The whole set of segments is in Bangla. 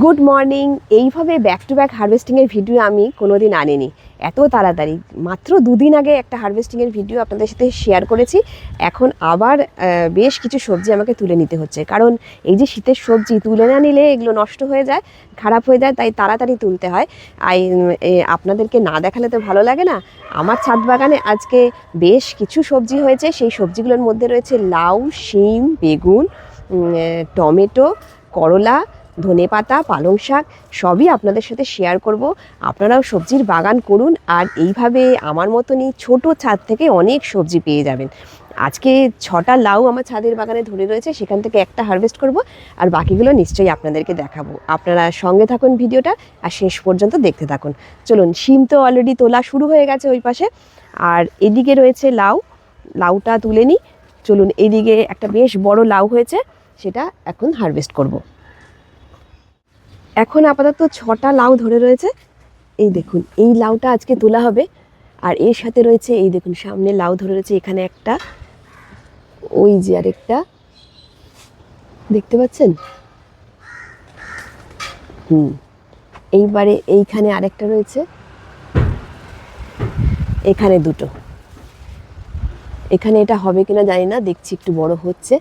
গুড মর্নিং এইভাবে ব্যাক টু ব্যাক হারভেস্টিংয়ের ভিডিও আমি কোনো কোনোদিন আনিনি। এত তাড়াতাড়ি। মাত্র দুদিন আগে একটা হারভেস্টিংয়ের ভিডিও আপনাদের সাথে শেয়ার করেছি। এখন আবার বেশ কিছু সবজি আমাকে তুলে নিতে হচ্ছে। কারণ এই যে শীতের সবজি তুলে না নিলে এগুলো নষ্ট হয়ে যায়, খারাপ হয়ে যায়, তাই তাড়াতাড়ি তুলতে হয়। আই আপনাদেরকে না দেখালে তো ভালো লাগে না? আমার ছাদ বাগানে আজকে বেশ কিছু সবজি হয়েছে। সেই সবজিগুলোর মধ্যে রয়েছে লাউ, শিম, বেগুন টমেটো, করলা ধনে পাতা, পালং শাক, সবই আপনাদের সাথে শেয়ার করব। আপনারাও সবজির বাগান করুন আর এইভাবে আমার মতনই ছোট ছাদ থেকে অনেক সবজি পেয়ে যাবেন। আজকে ছটা লাউ আমার ছাদের বাগানে ধরে রয়েছে, সেখান থেকে একটা হারভেস্ট করব আর বাকিগুলো নিশ্চয়ই আপনাদেরকে দেখাবো। আপনারা সঙ্গে থাকুন ভিডিওটা আর শেষ পর্যন্ত দেখতে থাকুন। চলুন, শিম তো অলরেডি তোলা শুরু হয়ে গেছে ওই পাশে। আর এদিকে রয়েছে লাউ, লাউটা তুলে নিই। চলুন, এদিকে একটা বেশ বড় লাউ হয়েছে, সেটা এখন হারভেস্ট করব। এখন আপাতত ছটা লাউ ধরে রয়েছে। এই দেখুন, এই লাউটা আজকে তোলা হবে। আর এর সাথে রয়েছে, এই দেখুন, সামনে লাউ ধরে রয়েছে, এখানে একটা। ওই যে আরেকটা। দেখতে পাচ্ছেন? হুম, এইবারে এইখানে আরেকটা রয়েছে। এখানে দুটো। এখানে এটা হবে কিনা জানি না, দেখছি একটু বড় হচ্ছে।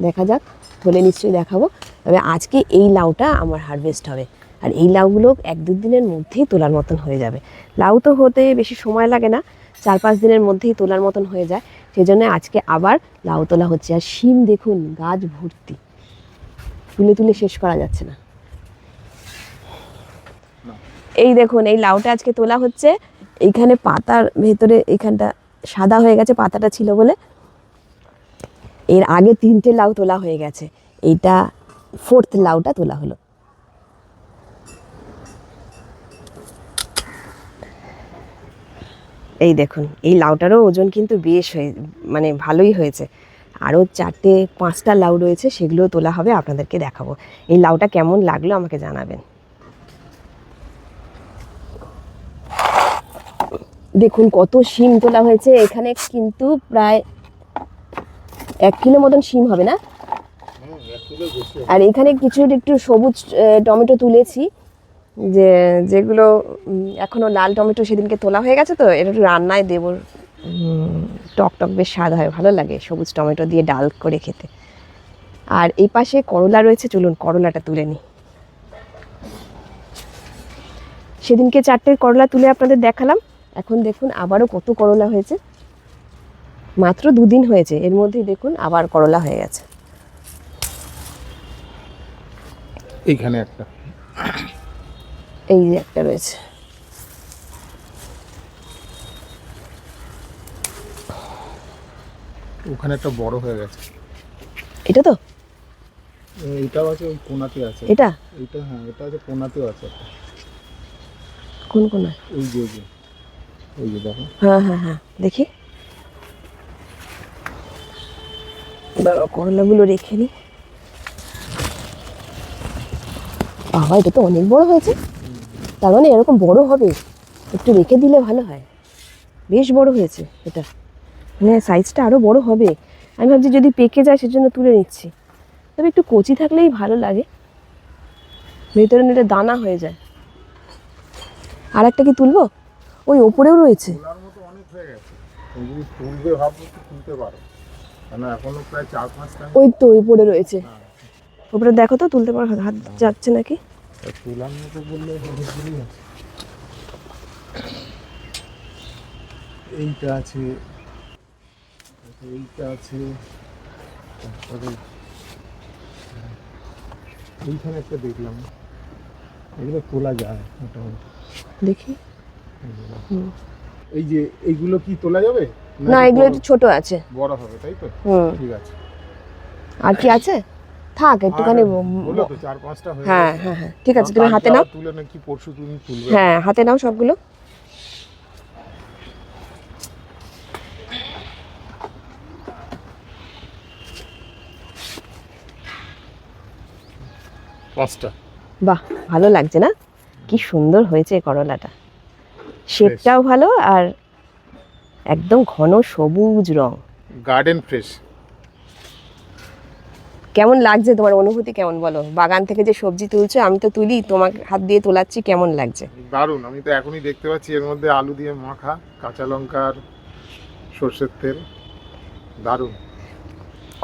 দেখা যাক হলে নিশ্চয়ই দেখাবো। তবে আজকে এই লাউটা আমার হারভেস্ট হবে। আর এই লাউগুলো এক দু দিনের মধ্যেই তোলার মতন হয়ে যাবে। লাউ তো হতে বেশি সময় লাগে না, চার পাঁচ দিনের মধ্যেই তোলার মতন হয়ে যায়। সেই জন্য আজকে আবার লাউ তোলা হচ্ছে। আর শিম দেখুন, গাছ ভর্তি। তুলে তুলে শেষ করা যাচ্ছে না। এই দেখুন, এই লাউটা আজকে তোলা হচ্ছে। এইখানে পাতার ভেতরে এখানটা সাদা হয়ে গেছে, পাতাটা ছিল বলে। এর আগে তিনটে লাউ তোলা হয়ে গেছে। এইটা ফোর্থ লাউটা তোলা হলো। এই দেখুন, এই লাউটারও ওজন কিন্তু বেশ হয়ে মানে ভালোই হয়েছে। আরও চারটে, পাঁচটা লাউ রয়েছে, সেগুলোও তোলা হবে, আপনাদেরকে দেখাবো। এই লাউটা কেমন লাগল আমাকে জানাবেন। দেখুন, কত শিম তোলা হয়েছে, এখানে কিন্তু প্রায় এক কিলো মতন শিম হবে না? আর এখানে কিছু একটু সবুজ টমেটো তুলেছি যে যেগুলো উম, এখনও লাল টমেটো সেদিনকে তোলা হয়ে গেছে তো এটা একটু রান্নায় দেব। টক টক বেশ স্বাদ হয় ভালো লাগে সবুজ টমেটো দিয়ে ডাল করে খেতে। আর এই পাশে করলা রয়েছে চলুন করলাটা তুলে নিই। সেদিনকে চারটে করলা তুলে আপনাদের দেখালাম এখন দেখুন আবারও কত করলা হয়েছে। মাত্র দুদিন হয়েছে এর মধ্যেই দেখুন আবার করলা হয়ে গেছে। এইখানে একটা। এই যে একটা রয়েছে। ওখানে একটা বড় হয়ে গেছে। এটা তো? এইটাও আছে ওই কোনাতে আছে। এটা? এইটা হ্যাঁ এটা আছে কোনাতেও আছে। কোন কোন? ওই যে ওই যে ওই যে দেখো। হ্যাঁ হ্যাঁ হ্যাঁ দেখি। করলাগুলো রেখে নি বাবা এটা তো অনেক বড় হয়েছে। তার মানে এরকম বড় হবে একটু রেখে দিলে ভালো হয়। বেশ বড় হয়েছে এটা। হ্যাঁ সাইজটা আরও বড় হবে। আমি ভাবছি যদি পেকে যায় সেজন্য তুলে নিচ্ছি। তবে একটু কচি থাকলেই ভালো লাগে। ভেতরে নিলে দানা হয়ে যায়। আর একটা কি তুলবো? ওই ওপরেও রয়েছে। হয়ে ওই তো ওই পড়ে রয়েছে। ওপরে দেখো তো তুলতে পারো হাত যাচ্ছে নাকি? তোলার মতো বললে অনেকগুলোই এইটা আছে এইটা আছে তারপরে এইখানে একটা দেখলাম এগুলো তোলা যায় মোটামুটি। দেখি। এই যে এইগুলো কি তোলা যাবে? না এগুলো একটু ছোট আছে। বড় হবে তাই তো? হুম। ঠিক আছে। আর কি আছে? থাক একটুখানি চার পাঁচটা হয়ে হ্যাঁ হ্যাঁ হ্যাঁ। ঠিক আছে তুমি হাতে নাও। হ্যাঁ হাতে নাও সবগুলো। পাঁচটা। বাহ ভালো লাগছে না? কি সুন্দর হয়েছে এই করলাটা। শেপটাও ভালো আর একদম ঘন সবুজ রং। গার্ডেন ফ্রেশ কেমন লাগছে? তোমার অনুভূতি কেমন বলো? বাগান থেকে যে সবজি তুলছো আমি তো তুলি তোমার হাত দিয়ে তোলাচ্ছি কেমন লাগছে? দারুণ আমি তো এখনই দেখতে পাচ্ছি এর মধ্যে আলু দিয়ে মাখা কাঁচা লঙ্কার সর্ষের তেল দারুণ।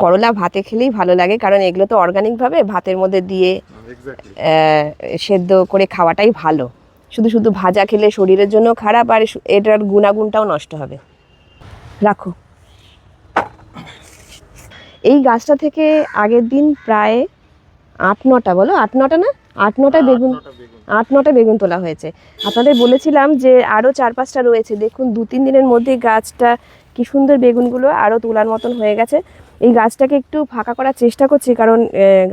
করলা ভাতে খেলেই ভালো লাগে কারণ এগুলো তো অর্গানিকভাবে ভাতের মধ্যে দিয়ে সেদ্ধ করে খাওয়াটাই ভালো। শুধু শুধু ভাজা খেলে শরীরের জন্য খারাপ আর এটার গুণাগুণটাও নষ্ট হবে। রাখো। এই গাছটা থেকে আগের দিন প্রায় আট নটা বলো? আট নটা না? আট নটা বেগুন আট নটা বেগুন তোলা হয়েছে। আপনাদের বলেছিলাম যে আরও চার পাঁচটা রয়েছে। দেখুন দু তিন দিনের মধ্যে গাছটা কি সুন্দর বেগুনগুলো আরও তোলার মতন হয়ে গেছে। এই গাছটাকে একটু ফাঁকা করার চেষ্টা করছি কারণ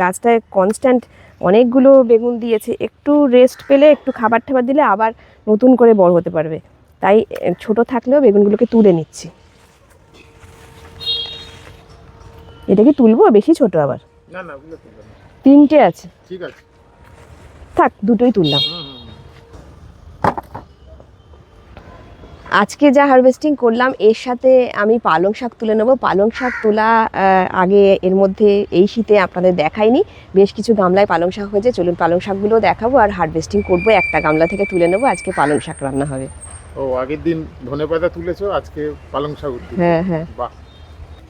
গাছটায় কনস্ট্যান্ট অনেকগুলো বেগুন দিয়েছে। একটু রেস্ট পেলে একটু খাবার টাবার দিলে আবার নতুন করে বড় হতে পারবে। তাই ছোট থাকলেও বেগুনগুলোকে তুলে নিচ্ছি। এটা কি তুলবো? বেশি ছোট আবার। না না। তিনটে আছে। ঠিক আছে। থাক দুটোই তুললাম। আজকে যা হারভেস্টিং করলাম এর সাথে আমি পালং শাক তুলে নেব। পালং শাক তোলা আগে এর মধ্যে এই শীতে আপনাদের দেখাইনি। বেশ কিছু গামলায় পালং শাক হয়েছে। চলুন পালং শাকগুলো দেখাবো আর হারভেস্টিং করব। একটা গামলা থেকে তুলে নেব। আজকে পালং শাক রান্না হবে। ও আগের দিন ধনে পাতা তুলেছো আজকে পালং শাক হ্যাঁ হ্যাঁ। বাহ।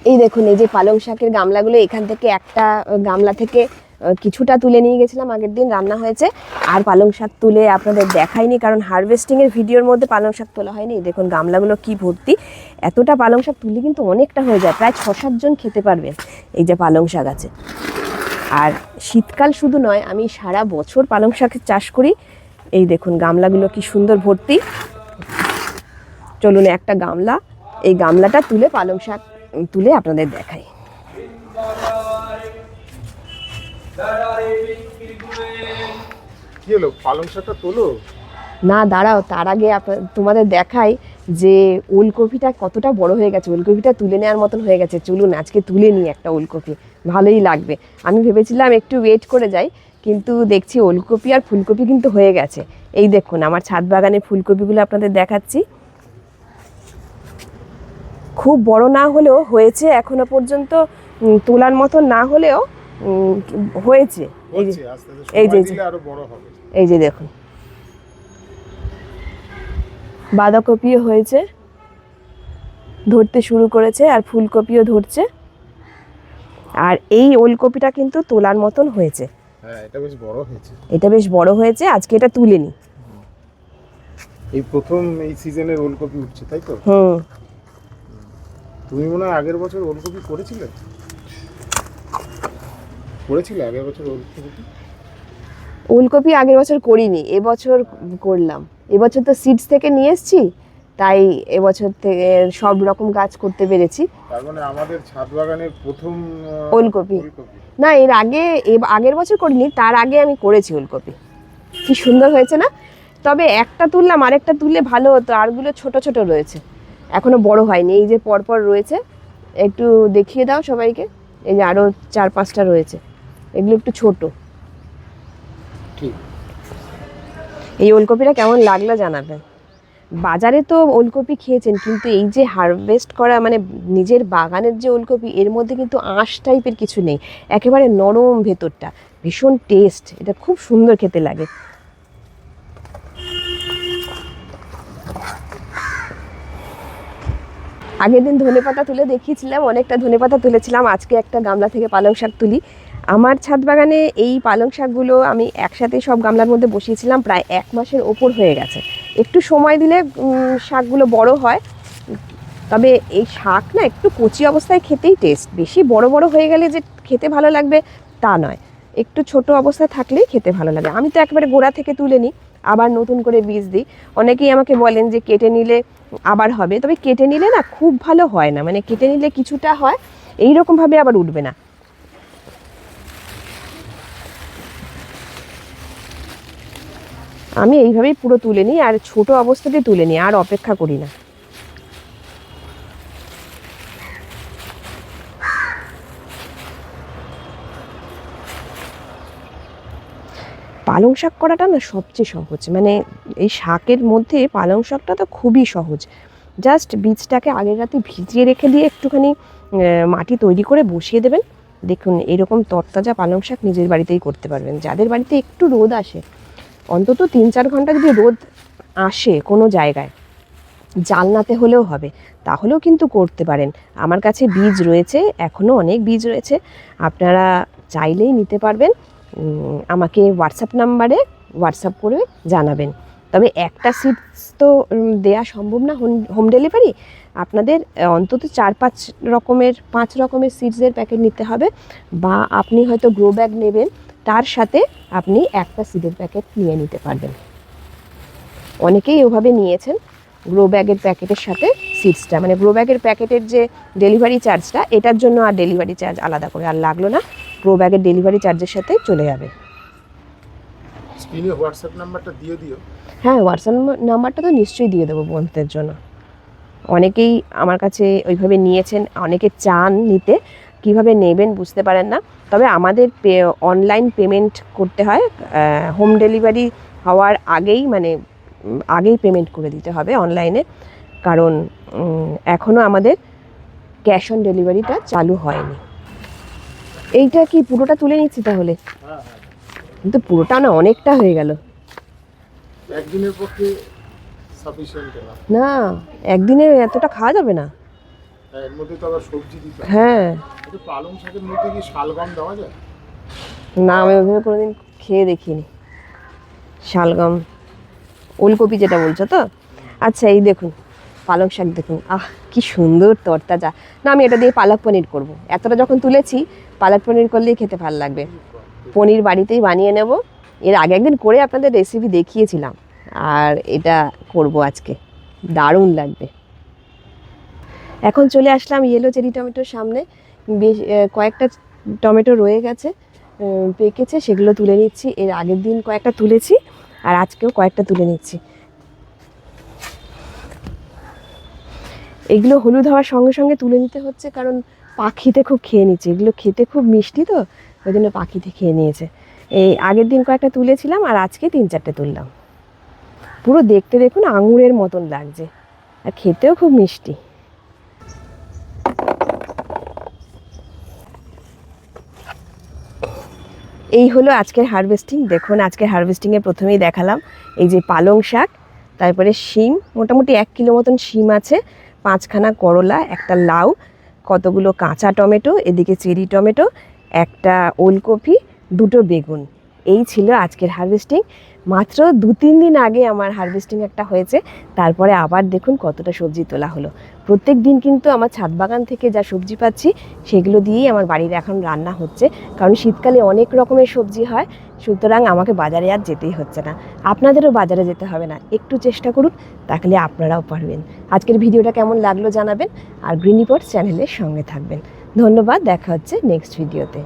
এই দেখুন, এই যে পালং শাকের গামলাগুলো, এখান থেকে একটা গামলা থেকে কিছুটা তুলে নিয়ে গেছিলাম আগের দিন, রান্না হয়েছে। আর পালং শাক তুলে আপনাদের দেখাইনি, কারণ হারভেস্টিংয়ের ভিডিওর মধ্যে পালং শাক তোলা হয়নি। দেখুন, গামলাগুলো কি ভর্তি। এতটা পালং শাক তুললে কিন্তু অনেকটা হয়ে যায়, প্রায় ছ সাতজন খেতে পারবেন এই যে পালং শাক আছে। আর শীতকাল শুধু নয়, আমি সারা বছর পালং শাকের চাষ করি। এই দেখুন, গামলাগুলো কি সুন্দর ভর্তি। চলুন, একটা গামলা, এই গামলাটা তুলে পালং শাক তুলে আপনাদের দেখাই। কি হলো? পালং শাকটা তোলো? না দাঁড়াও তার আগে তোমাদের দেখাই যে ওলকপিটা কতটা বড় হয়ে গেছে। ওলকপিটা তুলে নেওয়ার মতন হয়ে গেছে। চলুন আজকে তুলে নিই একটা ওলকপি। ভালোই লাগবে। আমি ভেবেছিলাম একটু ওয়েট করে যাই কিন্তু দেখছি ওলকপি আর ফুলকপি কিন্তু হয়ে গেছে। এই দেখুন আমার ছাদ বাগানে ফুলকপিগুলো আপনাদের দেখাচ্ছি। খুব বড় না হলেও হয়েছে এখনও পর্যন্ত তোলার মতন না হলেও হয়েছে। এই যে এই যে, এই দেখুন। বাঁধাকপিও হয়েছে ধরতে শুরু করেছে আর ফুলকপিও ধরছে। আর এই ওলকপিটা কিন্তু তোলার মতন হয়েছে। হ্যাঁ এটা বেশ বড় হয়েছে। এটা বেশ বড় হয়েছে আজকে এটা তুলে নি এই প্রথম এই সিজনের ওলকপি উঠছে তাই তো? হুম। তুমি মনে হয় আগের বছর ওলকপি করেছিলে? করেছিলে আগের বছর ওলকপি? ওলকপি আগের বছর করিনি এবছর করলাম। এবছর তো সিডস থেকে নিয়ে এসেছি তাই এবছর থেকে সব রকম গাছ করতে পেরেছি। তার মানে আমাদের ছাদ বাগানের প্রথম ওলকপি। না এর আগে আগের বছর করিনি তার আগে আমি করেছি ওলকপি। কি সুন্দর হয়েছে না? তবে একটা তুললাম আরেকটা তুললে ভালো হতো আরগুলো ছোট ছোট রয়েছে। এখনও বড় হয়নি। এই যে পরপর রয়েছে একটু দেখিয়ে দাও সবাইকে। এই যে আরও চার পাঁচটা রয়েছে। এগুলো একটু ছোট। এই ওলকপিটা কেমন লাগল জানাবেন বাজারে তো ওলকপি খেয়েছেন কিন্তু এই যে হারভেস্ট করা মানে নিজের বাগানের যে ওলকপি এর মধ্যে কিন্তু আঁশ টাইপের কিছু নেই। একেবারে নরম ভেতরটা। ভীষণ টেস্ট এটা খুব সুন্দর খেতে লাগে। আগের দিন ধনেপাতা তুলে দেখিয়েছিলাম, অনেকটা ধনেপাতা তুলেছিলাম। আজকে একটা গামলা থেকে পালং শাক তুলি। আমার ছাদ বাগানে এই পালং শাকগুলো আমি একসাথে সব গামলার মধ্যে বসিয়েছিলাম, প্রায় এক মাসের ওপর হয়ে গেছে। একটু সময় দিলে শাকগুলো বড় হয়। তবে এই শাক না একটু কচি অবস্থায় খেতেই টেস্ট বেশি বড় বড় হয়ে গেলে যে খেতে ভালো লাগবে তা নয়। একটু ছোট অবস্থায় থাকলেই খেতে ভালো লাগে। আমি তো একেবারে গোড়া থেকে তুলে নিই। আবার নতুন করে বীজ দিই। অনেকেই আমাকে বলেন যে কেটে নিলে আবার হবে। তবে কেটে নিলে না খুব ভালো হয় না। মানে কেটে নিলে কিছুটা হয় এই রকমভাবে আবার উঠবে না। আমি এইভাবেই পুরো তুলে নিই আর ছোট অবস্থাতে তুলে নিই, আর অপেক্ষা করি না। পালং শাক করাটা না সবচেয়ে সহজ। মানে এই শাকের মধ্যে পালং শাকটা তো খুবই সহজ। জাস্ট বীজটাকে আগের রাতে ভিজিয়ে রেখে দিয়ে একটুখানি মাটি তৈরি করে বসিয়ে দেবেন। দেখুন, এরকম তরতাজা পালং শাক নিজের বাড়িতেই করতে পারবেন। যাদের বাড়িতে একটু রোদ আসে, অন্তত তিন চার ঘণ্টা যদি রোদ আসে কোনো জায়গায়, জালনাতে হলেও হবে, তাহলেও কিন্তু করতে পারেন। আমার কাছে বীজ রয়েছে এখনও অনেক বীজ রয়েছে। আপনারা চাইলেই নিতে পারবেন। আমাকে হোয়াটসঅ্যাপ নাম্বারে হোয়াটসঅ্যাপ করে জানাবেন। তবে একটা সিডস তো দেয়া সম্ভব না হোম ডেলিভারি আপনাদের অন্তত চার পাঁচ রকমের পাঁচ রকমের সিডসের প্যাকেট নিতে হবে। বা আপনি হয়তো গ্রো ব্যাগ নেবেন, তার সাথে আপনি একটা সিডের প্যাকেট নিয়ে নিতে পারবেন। অনেকেই ওভাবে নিয়েছেন গ্রো ব্যাগের প্যাকেটের সাথে সিডসটা মানে গ্রো ব্যাগের প্যাকেটের যে ডেলিভারি চার্জটা এটার জন্য আর ডেলিভারি চার্জ আলাদা করে। আর লাগল না গ্রো ব্যাগের ডেলিভারি চার্জের সাথে চলে যাবে। স্ক্রিনে হোয়াটসঅ্যাপ নাম্বারটা দিয়ে দিও। হ্যাঁ হোয়াটসঅ্যাপ নাম্বারটা তো নিশ্চয়ই দিয়ে দেবো বন্ধুদের জন্য। অনেকেই আমার কাছে ওইভাবে নিয়েছেন অনেকে চান নিতে কীভাবে নেবেন বুঝতে পারেন না। তবে আমাদের পে অনলাইন পেমেন্ট করতে হয় হোম ডেলিভারি হওয়ার আগেই মানে আগেই পেমেন্ট করে দিতে হবে অনলাইনে কারণ এখনও আমাদের ক্যাশ অন ডেলিভারিটা চালু হয়নি। এইটা কি পুরোটা তুলে নিচ্ছি তাহলে? কিন্তু পুরোটা না অনেকটা হয়ে গেল। একদিনের পক্ষে না। একদিনে এতটা খাওয়া যাবে না। হ্যাঁ, হয়। পালং শাকের মধ্যে কি শালগম দেওয়া যায়? না আমি ওইভাবে কোনোদিন খেয়ে দেখিনি। শালগম ওলকপি যেটা বলছো তো? আচ্ছা এই দেখুন। পালং শাক দেখুন। আহ, কি সুন্দর তরতাজা। না, আমি এটা দিয়ে পালক পনির করব। এতটা যখন তুলেছি, পালক পনির করলেই খেতে ভালো লাগবে। পনির বাড়িতেই বানিয়ে নেব। এর আগে একদিন করে আপনাদের রেসিপি দেখিয়েছিলাম। আর এটা করব আজকে। দারুণ লাগবে। এখন চলে আসলাম ইয়েলো চেরি টমেটোর সামনে। বেশ কয়েকটা টমেটো রয়ে গেছে পেকেছে, সেগুলো তুলে নিচ্ছি। এর আগের দিন কয়েকটা তুলেছি, আর আজকেও কয়েকটা তুলে নিচ্ছি। এগুলো হলুদ হওয়ার সঙ্গে সঙ্গে তুলে নিতে হচ্ছে, কারণ পাখিতে খুব খেয়ে নিচ্ছে। এগুলো খেতে খুব মিষ্টি তো, ওই জন্য পাখিতে খেয়ে নিয়েছে। এই আগের দিন কয়েকটা তুলেছিলাম আর আজকে তিন চারটে তুললাম। পুরো দেখতে দেখুন আঙুরের মতন লাগছে, আর খেতেও খুব মিষ্টি। এই হলো আজকের হারভেস্টিং। দেখুন, আজকের হারভেস্টিংয়ে প্রথমেই দেখালাম এই যে পালং শাক, তারপরে শিম, মোটামুটি এক কিলো মতন শিম আছে। পাঁচখানা করলা একটা লাউ কতগুলো কাঁচা টমেটো এদিকে চেরি টমেটো একটা ওলকপি দুটো বেগুন। এই ছিল আজকের হারভেস্টিং। মাত্র দু তিন দিন আগে আমার হারভেস্টিং একটা হয়েছে, তারপরে আবার দেখুন কতটা সবজি তোলা হলো। প্রত্যেক দিন কিন্তু আমার ছাদ বাগান থেকে যা সবজি পাচ্ছি, সেগুলো দিয়েই আমার বাড়ির এখন রান্না হচ্ছে, কারণ শীতকালে অনেক রকমের সবজি হয়, সুতরাং আমাকে বাজারে আর যেতেই হচ্ছে না। আপনাদেরও বাজারে যেতে হবে না, একটু চেষ্টা করুন, তাহলে আপনারাও পারবেন। আজকের ভিডিওটা কেমন লাগল জানাবেন, আর গ্রিনিপট চ্যানেলের সঙ্গে থাকবেন। ধন্যবাদ, দেখা হচ্ছে নেক্সট ভিডিওতে